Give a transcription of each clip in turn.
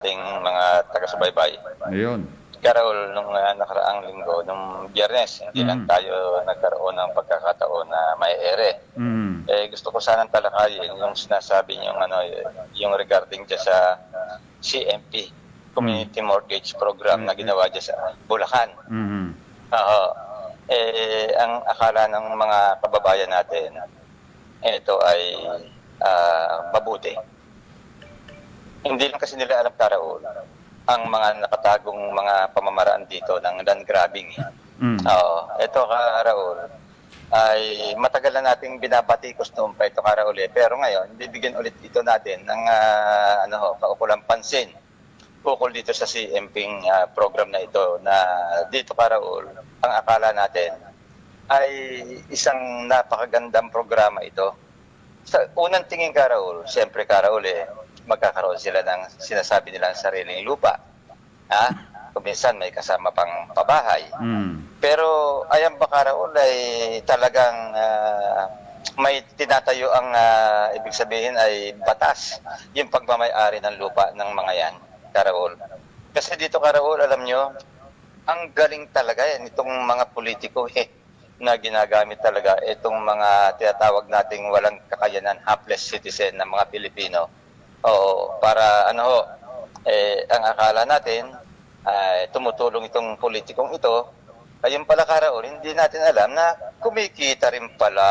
ating mga taga-subaybay. Ayun. Karol, nung uh, nakaraang linggo, nung biyernes, hindi lang Mm. tayo nagkaroon ng pagkakataon na may ere. Mm. Eh, gusto ko sanang talakayin yung sinasabi yung ano, yung regarding dyan sa CMP, Community Mortgage Program na ginawa dyan sa Bulacan. Mm. Oo. Eh, ang akala ng mga kababayan natin, ito ay ah, mabuti. Hindi lang kasi nila alam karaol ang mga nakatagong mga pamamaraan dito ng land grabbing. Mm. Oo. Ito ka, Raul, ay matagal na nating binabatikos noon pa ito ka, Raul, eh. Pero ngayon, bibigyan ulit ito natin ng ah, ano, ho, kaukulang pansin. Ukol dito sa CMPing ah, program na ito na dito ka, Raul, ang akala natin ay isang napakagandang programa ito. Sa unang tingin ka, Raul, siyempre ka, Raul, eh, magkakaroon sila ng sinasabi nilang sariling lupa. Ha? Kung minsan may kasama pang pabahay. Mm. Pero ayan ba Karaol ay talagang ah, may tinatayo ang ah, ibig sabihin ay batas yung pagmamayari ng lupa ng mga yan, Karaol. Kasi dito Karaol, alam nyo, ang galing talaga yan itong mga politiko eh, na ginagamit talaga itong mga tinatawag nating walang kakayanan, hapless citizen ng mga Pilipino. Oo, para ano ho, eh, ang akala natin, ay tumutulong itong politikong ito, ayun pala Karaol, hindi natin alam na kumikita rin pala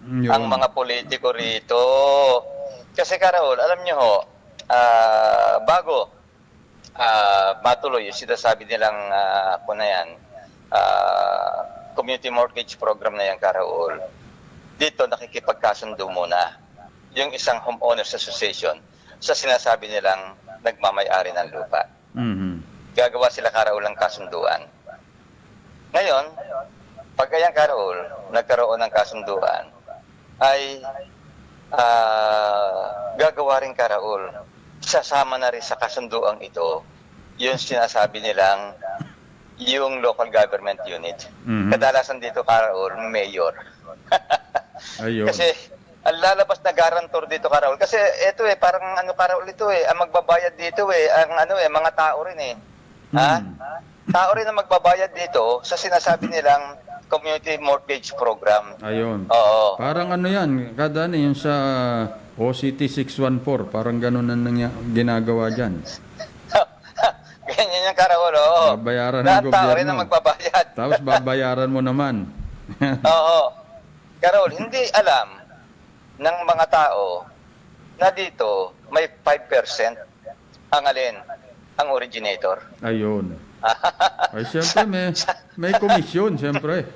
Mm, yun. ang mga politiko rito. Kasi Karaol, alam nyo ho, ah, bago ah, matuloy yung sinasabi nilang uh, na yan, ah, community mortgage program na yan, Karaol, dito nakikipagkasundo muna yung isang homeowners association sa sinasabi nilang nagmamayari ng lupa Mm. gagawa sila Karaul ng kasunduan. Ngayon, pag ayan Karaul, nagkaroon ng kasunduan, ay ah, gagawa rin Karaul. Sasama na rin sa kasunduan ito yung sinasabi nilang yung local government unit. Mhm. Kadalasan dito Karaul, mayor. Ayun. Kasi ang lalabas na garantor dito Karaul. Kasi ito eh, parang ano Karaul ito eh, ang magbabayad dito eh, ang ano eh, mga tao rin eh. Ha? Mm. Tao rin ang magbabayad dito sa sinasabi nilang community mortgage program. Ayun. Oo. Parang ano yan, kada ano yung sa OCT 614, parang ganun ang nangy- ginagawa dyan. Ganyan yung Karaul, oo. Babayaran ng Lahat tao rin gobyerno. ang magbabayad. Tapos babayaran mo naman. Oo. Karol, hindi alam ng mga tao na dito may 5% ang alin, ang originator. Ayun. Ay, siyempre may, may komisyon, siyempre.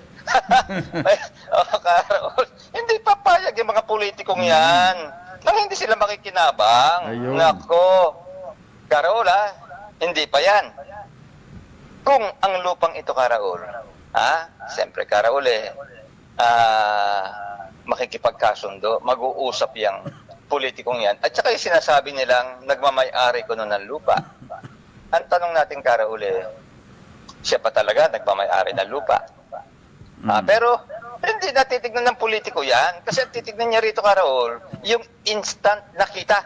Oh, Karol, hindi papayag yung mga politikong yan. Nang hindi sila makikinabang. Ayun. Nako. Karol, ha? Hindi pa yan. Kung ang lupang ito, Karaol, ha? Siyempre, Karaol, eh, ah, makikipagkasundo, mag-uusap yung politikong yan. At saka yung sinasabi nilang nagmamayari ko nun ng lupa. Ang tanong natin, Karaol, eh, siya pa talaga nagmamayari ng lupa. Mm. pero hindi na titignan ng politiko yan. Kasi titignan niya rito, Karaol, yung instant nakita.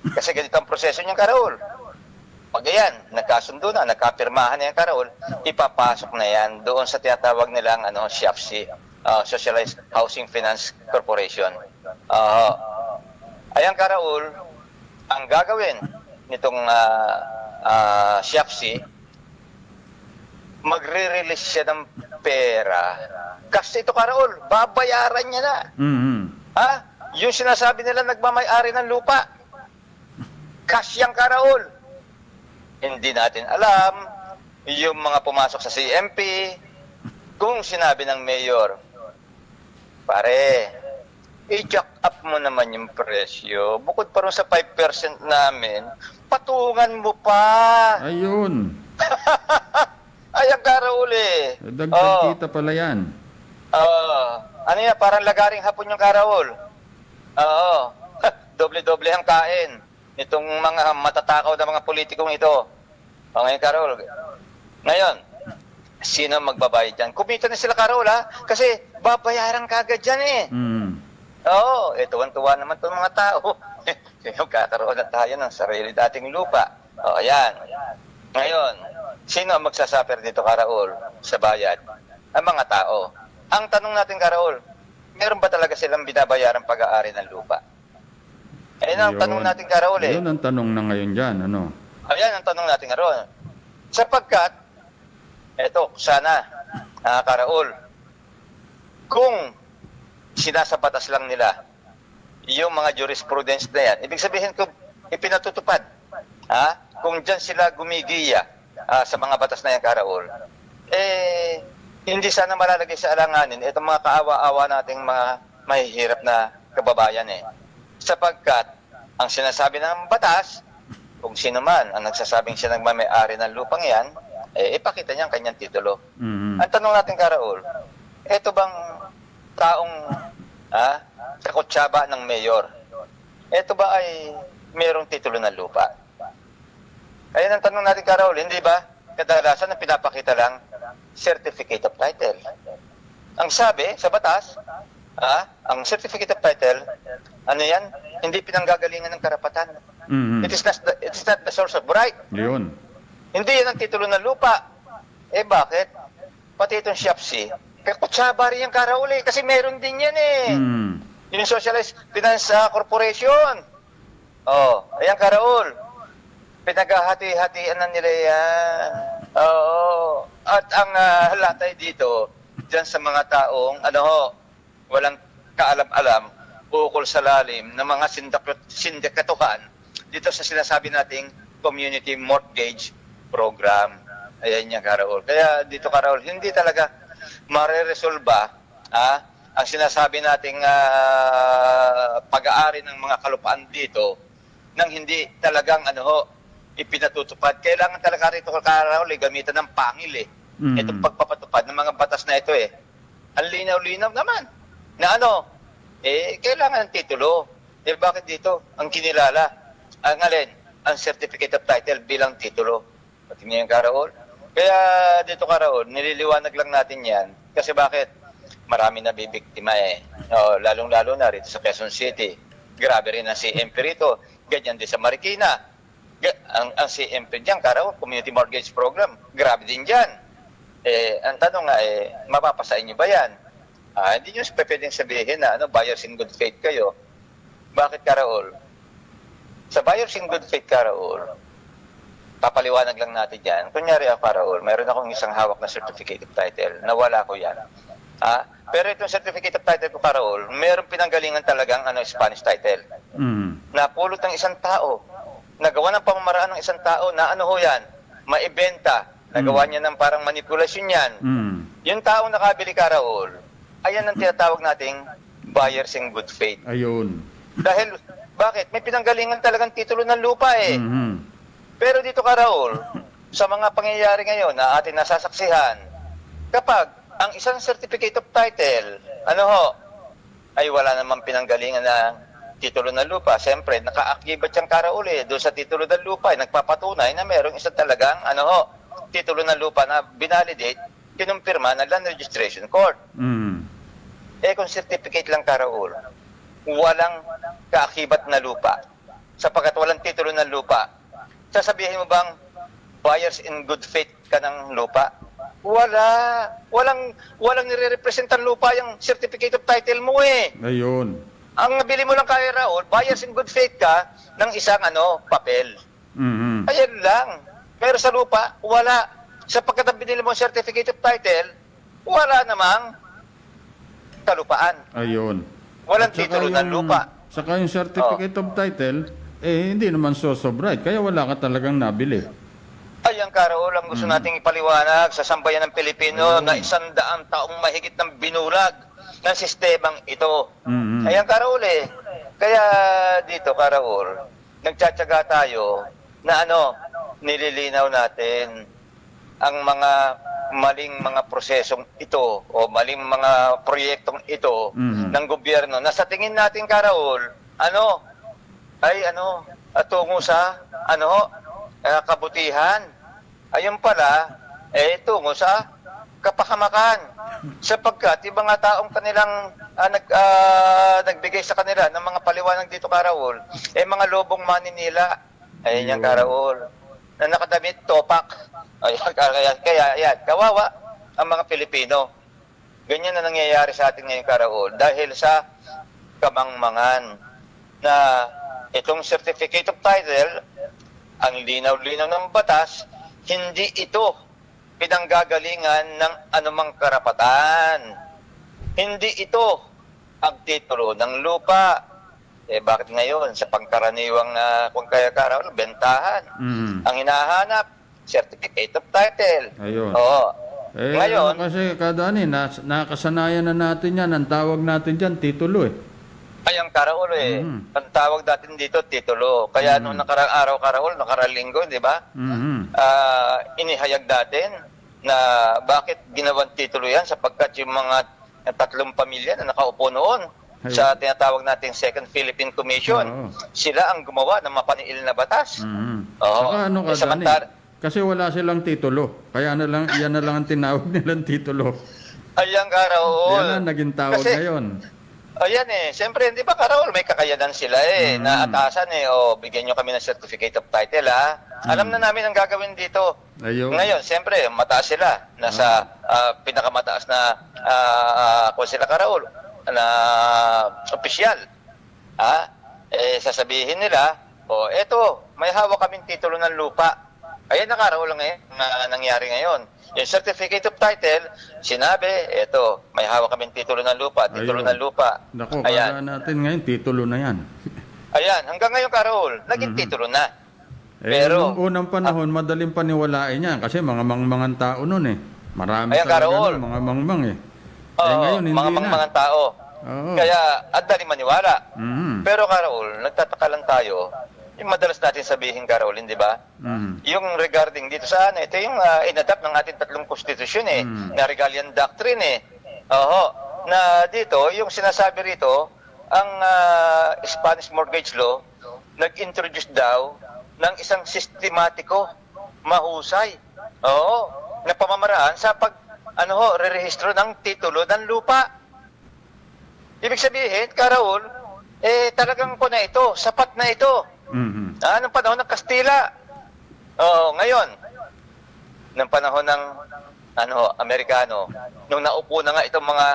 Kasi ganito ang proseso niyang Karaol. Pag yan, nagkasundo na, nagkapirmahan na yan, Karaol, ipapasok na yan doon sa tinatawag nilang ano, SHFC, uh, Socialized Housing Finance Corporation. Uh, ayan, Karaol, ang gagawin nitong uh, uh, SHFC, magre-release siya ng pera. Kasi ito, Karaol, babayaran niya na. Mhm. Ha? Yung sinasabi nila nagmamayari ng lupa. Cash yung karaol. Hindi natin alam yung mga pumasok sa CMP. Kung sinabi ng mayor, pare, i-jack up mo naman yung presyo. Bukod pa rin sa 5% namin, patungan mo pa. Ayun. Ay, ang karaol eh. Dagdag Oh. kita pala yan. Oo. ano yan, parang lagaring hapon yung karaol. Oo. Doble-doble ang kain nitong mga matatakaw na mga politikong ito. O ngayon, Karol. Ngayon, sino magbabayad dyan? Kumita na sila, Karol, ha? Kasi babayaran kagad dyan eh. Mm. Oo, eh, tuwan-tuwa naman itong mga tao. Magkakaroon na tayo ng sarili dating lupa. O, ayan. Ngayon, sino ang magsasuffer dito, Karaol, sa bayan? Ang mga tao. Ang tanong natin, Karaol, meron ba talaga silang binabayarang pag-aari ng lupa? Ayan ang tanong natin, Karaol, eh. Yun ang tanong na ngayon dyan, ano? Ayan ang tanong natin, Karaol. Sapagkat, eto, sana, ah, Karaol, kung sinasabatas lang nila yung mga jurisprudence na yan, ibig sabihin kung ipinatutupad, ha? kung dyan sila gumigiya ah, sa mga batas na yan, Karaol, eh, hindi sana malalagay sa alanganin itong mga kaawa-awa nating mga mahihirap na kababayan eh. Sapagkat, ang sinasabi ng batas, kung sino man ang nagsasabing siya nagmamayari ng lupang yan, eh, ipakita niya ang kanyang titulo. Mhm. Ang tanong natin, Karaol, eto bang taong ah, kakutsaba ng mayor, eto ba ay mayroong titulo ng lupa? Ayan ang tanong natin, Karaol, hindi ba? Kadalasan ang pinapakita lang, certificate of title. Ang sabi sa batas, ah, ang certificate of title, ano yan? Hindi pinanggagalingan ng karapatan. Mhm. It is not the, it is not the source of right. Yun. Hindi yan ang titulo ng lupa. Eh bakit? Pati itong Shopsy, kaya kutsaba rin yung karauli kasi meron din yan eh. Mhm. Yung Socialist Finance ah, Corporation. Oh, ayan karaul. Pinaghahati-hatian na nila yan. Oo. At ang uh, halatay dito, dyan sa mga taong, ano ho, walang kaalam-alam, ukol sa lalim ng mga sindikatuhan dito sa sinasabi nating community mortgage program. Ayan niya, Karaol. Kaya dito, Karaol, hindi talaga mareresolba ah, ang sinasabi nating ah, pag-aari ng mga kalupaan dito nang hindi talagang ano ho, ipinatutupad. Kailangan talaga rito, Karaol, eh, gamitan ng pangil eh. Mhm. Itong pagpapatupad ng mga batas na ito eh. Ang linaw-linaw naman. Na ano, eh, kailangan ng titulo. Eh, bakit dito? Ang kinilala. Ang alin? Ang certificate of title bilang titulo. Pati niya yung Karaol. Kaya dito Karaol, nililiwanag lang natin yan. Kasi bakit? Marami na bibiktima eh. O, lalong-lalo na rito sa Quezon City. Grabe rin ang CMP rito. Ganyan din sa Marikina. Ang, ang CMP dyan, Karaol, Community Mortgage Program. Grabe din dyan. Eh, ang tanong nga eh, mapapasain niyo ba yan? Ah, hindi nyo pwedeng sabihin na ano, buyers in good faith kayo. Bakit Karaol? Sa buyers in good faith Karaol, papaliwanag lang natin yan. Kunyari ako Karaol, mayroon akong isang hawak na certificate of title. Nawala ko yan. Ah, pero itong certificate of title ko Karaol, mayroong pinanggalingan talagang ano, Spanish title. Mhm. Napulot ng isang tao. Nagawa ng pamamaraan ng isang tao na ano ho yan, maibenta. Nagawa niya ng parang manipulasyon yan. Mhm. Yung taong nakabili ka, Raul, ayan ang tinatawag nating buyers in good faith. Ayun. Dahil, bakit? May pinanggalingan talagang titulo ng lupa eh. Mhm. Pero dito ka, Raul, sa mga pangyayari ngayon na ating nasasaksihan, kapag ang isang certificate of title, ano ho, ay wala namang pinanggalingan na titulo ng lupa. Siyempre, nakaakibat siyang karauli doon sa titulo ng lupa. Ay nagpapatunay na merong isang talagang, ano ho, titulo ng lupa na binalidate, kinumpirma ng Land Registration Court. Mhm. Eh kung certificate lang karaul, walang kaakibat na lupa. Sapagkat walang titulo ng lupa. Sasabihin mo bang buyers in good faith ka ng lupa? Wala. Walang walang nire-represent ang lupa yung certificate of title mo eh. Ayun. Ang nabili mo lang kay Raul, buyers in good faith ka ng isang ano, papel. Mhm. Ayan lang. Pero sa lupa, wala. Sapagkat ang binili mo certificate of title, wala namang kalupaan. Ayun. Walang At saka titulo ng yung- lupa. Saka yung certificate of title, eh hindi naman so so bright. Kaya wala ka talagang nabili. Ayan, Karaol, ang gusto nating ipaliwanag sa sambayan ng Pilipino Ayun. na isang daang taong mahigit ng binulag ng sistemang ito. Mhm. Ayan, Karaol eh. Kaya dito, Karaol, nagtsatsaga tayo na ano, nililinaw natin ang mga maling mga prosesong ito o maling mga proyektong ito Mhm. ng gobyerno. Na sa tingin natin, Karaol, ano, ay ano, tungo sa ano, eh, kabutihan. Ayun pala, eh tungo sa kapahamakan. Sapagkat yung mga taong kanilang ah, nag, ah, nagbigay sa kanila ng mga paliwanag dito Karaol eh mga lobong maninila. Ayun yung Yun. Karaol na nakadamit topak ayun kaya kaya yan kawawa ang mga Pilipino ganyan na nangyayari sa atin ngayon Karaol dahil sa kamangmangan na itong certificate of title ang linaw-linaw ng batas, hindi ito pinanggagalingan ng anumang karapatan. Hindi ito ang titulo ng lupa. Eh bakit ngayon sa pangkaraniwang uh, kung kaya karaw, bentahan? Mm. Ang hinahanap, certificate of title. Ayun. Oo. Eh, ngayon, ano kasi kada ni, nas, nakasanayan na natin yan. Ang tawag natin dyan, titulo eh. ay ang karaol eh. Mhm. Ang tawag natin dito, titulo. Kaya Mhm. nung nakarang araw karaol, nakarang linggo, di ba? Mhm. ah inihayag natin na bakit ginawang titulo yan sapagkat yung mga tatlong pamilya na nakaupo noon Ayun. sa tinatawag nating Second Philippine Commission, Oo. sila ang gumawa ng mapaniil na batas. Mhm. Oo. Saka ano Eh, kada ni, samantar- kasi wala silang titulo. Kaya na lang, yan na lang ang tinawag nilang titulo. Ayan, Karaol. Yan ang naging tawag Kasi- ngayon. Ayan eh, siyempre, di ba Karaol, may kakayanan sila eh, Mm. na atasan eh, o bigyan nyo kami ng certificate of title ha. Alam Mm. na namin ang gagawin dito. Ayun. Ngayon, siyempre, mataas sila. Nasa ah, pinakamataas na uh, kung sila Karaol, na opisyal. Ha? Eh, sasabihin nila, o eto, may hawak kaming titulo ng lupa. Ayan na Karaol ngayon, na nangyari ngayon. Yung certificate of title, sinabi, eto, may hawak kaming titulo ng lupa, titulo Ayun. ng lupa. Nako, Ayan. kala natin ngayon, titulo na yan. Ayan, hanggang ngayon Karaol, naging Mhm. titulo na. Eh, Pero- nung unang panahon, madaling paniwalain yan kasi mga mangmangan tao noon eh. Marami Ayan, talaga Karol. nun, mga mangmang eh. Oo, eh ngayon, hindi mga na. tao. Oo. Kaya, at dali maniwala. Mhm. Pero Karol, nagtataka lang tayo, yung madalas natin sabihin Karol, hindi ba? Mhm. Yung regarding dito sa ano, ito yung uh, inadapt ng ating tatlong konstitusyon eh, Mm. na Regalian Doctrine eh. Oo, na dito, yung sinasabi rito, ang ah, Spanish Mortgage Law, nag-introduce daw ng isang sistematiko, mahusay, oo, na pamamaraan sa pag, ano ho, re-rehistro ng titulo ng lupa. Ibig sabihin, Karaol, eh talagang ko na ito, sapat na ito. Mhm. Ah, nung panahon ng Kastila. Oo, ngayon. Nung panahon ng ano, Amerikano, nung naupo na nga itong mga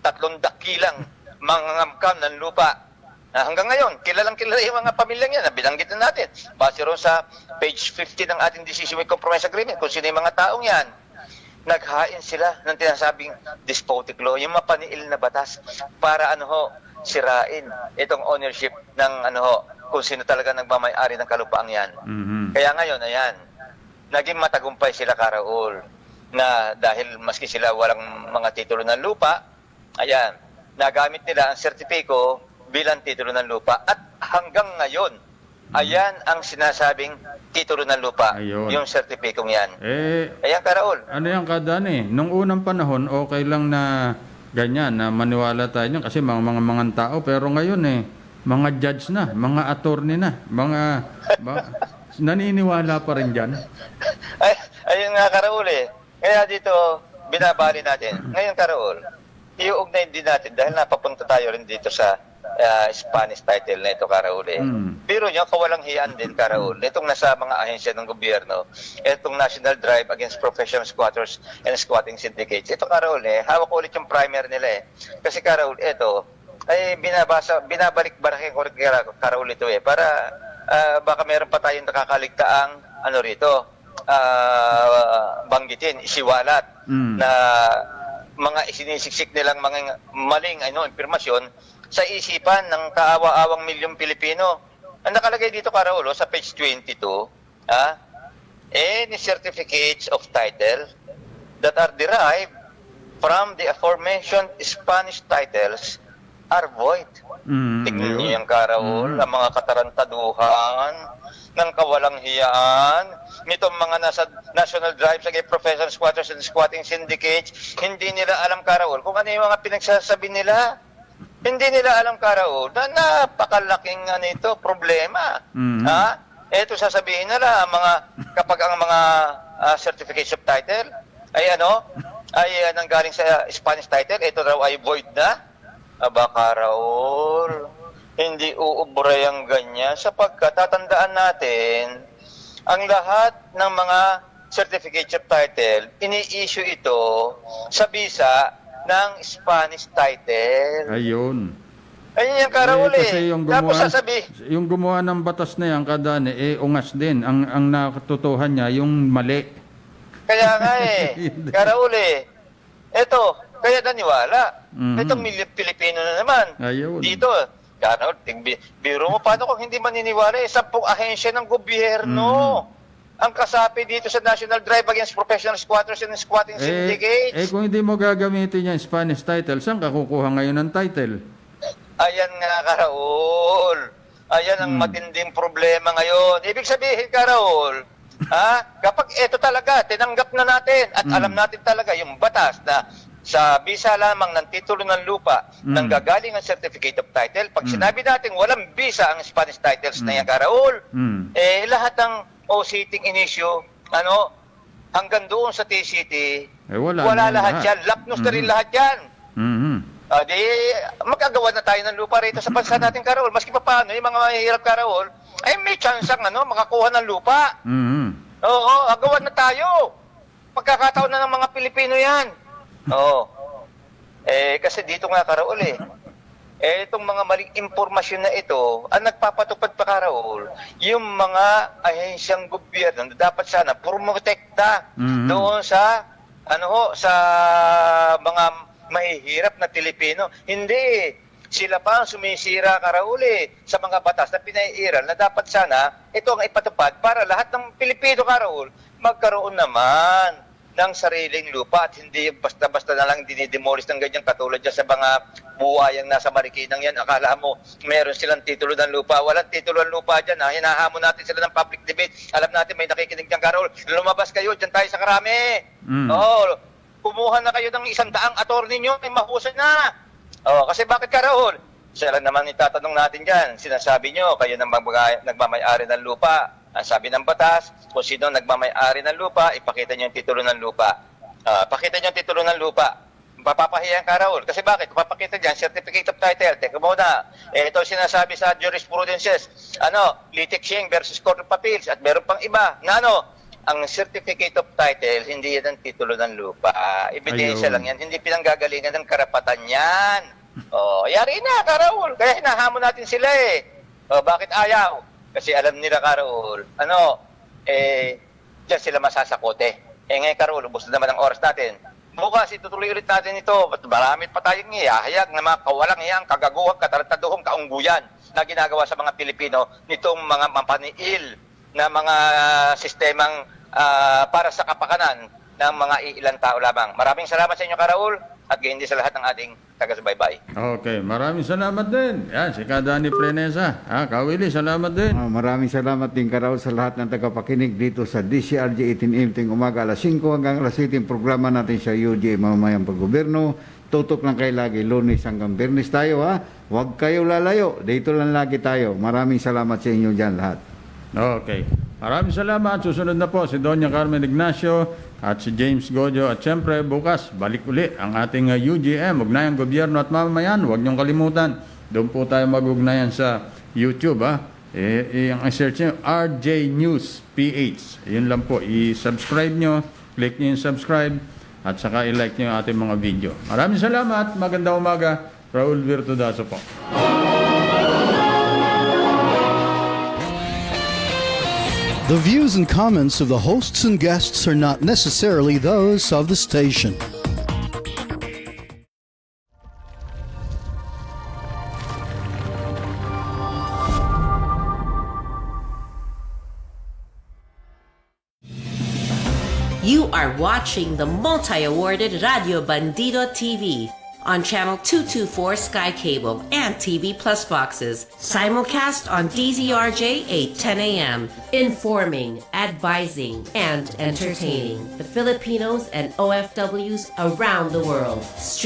tatlong dakilang mga ngamkam ng lupa. Ah, hanggang ngayon, kilalang kilala yung mga pamilyang yan, na binanggit na natin. Base ron sa page 50 ng ating Decision with Compromise Agreement, kung sino yung mga taong yan. Naghain sila ng tinasabing despotic law, yung mapaniil na batas para ano ho, sirain itong ownership ng ano ho, kung sino talaga nagmamay-ari ng kalupaang yan. Mhm. Kaya ngayon, ayan, naging matagumpay sila Karaul na dahil maski sila walang mga titulo ng lupa, ayan, nagamit nila ang sertipiko bilang titulo ng lupa. At hanggang ngayon, ayan ang sinasabing titulo ng lupa, Ayun. yung sertipikong yan. Eh, Ayan, Karaul. ano yan kada ni? Nung unang panahon, okay lang na ganyan, na maniwala tayo niyan kasi mga mga mga tao. Pero ngayon eh, mga judge na, mga attorney na, mga... ba- naniniwala pa rin dyan. Ay, ayun nga, Karaul eh. Kaya dito, binabali natin. Ngayon, Karaul, iuugnay din natin dahil napapunta tayo rin dito sa ah, Spanish title na ito, Karaul eh. Mm. Pero nyo, kawalang hiyaan din, Karaul. Itong nasa mga ahensya ng gobyerno, itong National Drive Against Professional Squatters and Squatting Syndicates. Ito, Karaul eh, hawak ulit yung primer nila eh. Kasi, Karaul, ito, ay binabasa, binabalik barakin ko rin kay Karaul ito eh, para ah, baka meron pa tayong nakakaligtaang, ano rito, ah, banggitin, isiwalat, Mm. na mga isinisiksik nilang mga maling ano, impormasyon sa isipan ng kaawa-awang milyong Pilipino. Ang nakalagay dito, Karaulo, sa page 22, ah, any certificates of title that are derived from the aforementioned Spanish titles are void. Mm, Tignan niyo yung Karaul, Mm. ang mga katarantaduhan ng kawalang hiyaan, nitong mga nasa National Drive sa Professional Squatters and Squatting Syndicates, hindi nila alam Karaul kung ano yung mga pinagsasabi nila. Hindi nila alam Karaul na napakalaking ano ito, problema. Mhm. Ha? Ito sasabihin nila, mga, kapag ang mga ah, certificates of title ay ano, ay uh, nanggaling sa Spanish title, ito raw ay void na. Aba, Karaol, hindi uubra yung ganyan sapagkat tatandaan natin ang lahat ng mga certificate of title, ini-issue ito sa visa ng Spanish title. Ayun. Ayun yung Karaol Eh, eh. kasi yung Tapos gumawa, sasabi, yung gumawa ng batas na yan, kadani, eh, ungas din. Ang, ang nakatutuhan niya, yung mali. Kaya nga eh, Karaul eh. Eto, kaya naniwala. Mhm. Itong Pilipino na naman. Ayun. Dito, tigbi, biro mo paano kung hindi maniniwala eh, sampung ahensya ng gobyerno. Mhm. Ang kasapi dito sa National Drive Against Professional Squatters and Squatting Eh, Syndicates. eh, kung hindi mo gagamitin yung Spanish title, saan ka kukuha ngayon ng title? Ayan nga, Karaul. Ayan ang Hmm. matinding problema ngayon. Ibig sabihin, Karaul, ha, kapag ito talaga, tinanggap na natin at Hmm. alam natin talaga yung batas na sa bisa lamang ng titulo ng lupa Hmm. nang gagaling ang certificate of title, pag Hmm. sinabi natin walang bisa ang Spanish titles na yan, Karaul, Hmm. eh lahat ng O-sitting inisyu, ano, hanggang doon sa T-City, Eh, wala wala, lahat lahat. yan. Lapnos na rin Mhm. lahat yan. Mhm. Ah, di, magkagawa na tayo ng lupa rito sa bansa natin, Karol. Maski pa paano, yung mga mahihirap, Karol, ay may chance ang ano, makakuha ng lupa. Mhm. Oo, agawan na tayo. Pagkakataon na ng mga Pilipino yan. Oo. Eh, kasi dito nga, Karol, eh. Eh, itong mga maling impormasyon na ito, ang nagpapatupad pa, Karol, yung mga ahensyang gobyerno na dapat sana promotekta Mhm. doon sa, ano ho, sa mga mahihirap na Pilipino. Hindi. Sila pa ang sumisira, Karauli, sa mga batas na pinaiiral na dapat sana ito ang ipatupad para lahat ng Pilipino, Karaul, magkaroon naman ng sariling lupa at hindi basta-basta na lang dinidemolish ng ganyan katulad dyan sa mga buhayang nasa Marikinang yan. Akala mo meron silang titulo ng lupa. Walang titulo ng lupa dyan. Ha? Hinahamon natin sila ng public debate. Alam natin may nakikinig dyan, Karol. Lumabas kayo, dyan tayo sa karami. Mm. Oo, kumuha na kayo ng isang daang attorney nyo, ay mahusay na. Oh, kasi bakit ka Raul? Siya lang naman itatanong natin dyan. Sinasabi nyo, kayo nang nagmamayari ng lupa. Ang sabi ng batas, kung sino nagmamayari ng lupa, ipakita nyo yung titulo ng lupa. Ah, pakita nyo yung titulo ng lupa. Papapahiyan ka Raul. Kasi bakit? Papakita dyan, certificate of title. Teka muna. Eh, ito sinasabi sa jurisprudences. Ano, Shing versus Court of Appeals. At meron pang iba. Na ano, ang certificate of title, hindi yan ang titulo ng lupa. Ebidensya lang yan. Hindi pinanggagalingan ng karapatan yan. Oh, yari na, Karaul. Kaya hinahamon natin sila eh. Oh, bakit ayaw? Kasi alam nila, Karaul, ano, eh, diyan sila masasakote. Eh ngayon, Karaul, ubos na naman ang oras natin. Bukas, itutuloy ulit natin ito. Marami pa tayong ihahayag na mga kawalang iyang kagaguhang, katarantaduhong kaungguyan na ginagawa sa mga Pilipino nitong mga mampaniil na mga sistemang ah, para sa kapakanan ng mga iilang tao lamang. Maraming salamat sa inyo, Karaul, at gayon din sa lahat ng ating taga-subaybay. Okay, maraming salamat din. Yan, si Kadani Prenesa. Ha, Kawili, salamat din. Ah, maraming salamat din Karaw sa lahat ng tagapakinig dito sa DCRJ 18 ting umaga alas 5 hanggang alas 7 yung programa natin sa UJ Mamamayang Paggoberno. Tutok lang kayo lagi, lunes hanggang bernes tayo ha. Huwag kayo lalayo, dito lang lagi tayo. Maraming salamat sa inyo dyan lahat. Okay. Maraming salamat. Susunod na po si Doña Carmen Ignacio at si James Gojo. At syempre, bukas, balik uli ang ating uh, UGM, Ugnayang Gobyerno at Mamamayan. Huwag niyong kalimutan. Doon po tayo mag-ugnayan sa YouTube. Ha? Eh, eh, ang search niyo, RJ News PH. Yun lang po. I-subscribe nyo. Click niyo yung subscribe. At saka i-like niyo yung ating mga video. Maraming salamat. Magandang umaga. Raul Virtudaso po. The views and comments of the hosts and guests are not necessarily those of the station. You are watching the multi-awarded Radio Bandido TV on channel 224 Sky Cable and TV Plus boxes. Simulcast on DZRJ 810 a.m. Informing, advising, and entertaining the Filipinos and OFWs around the world. Stream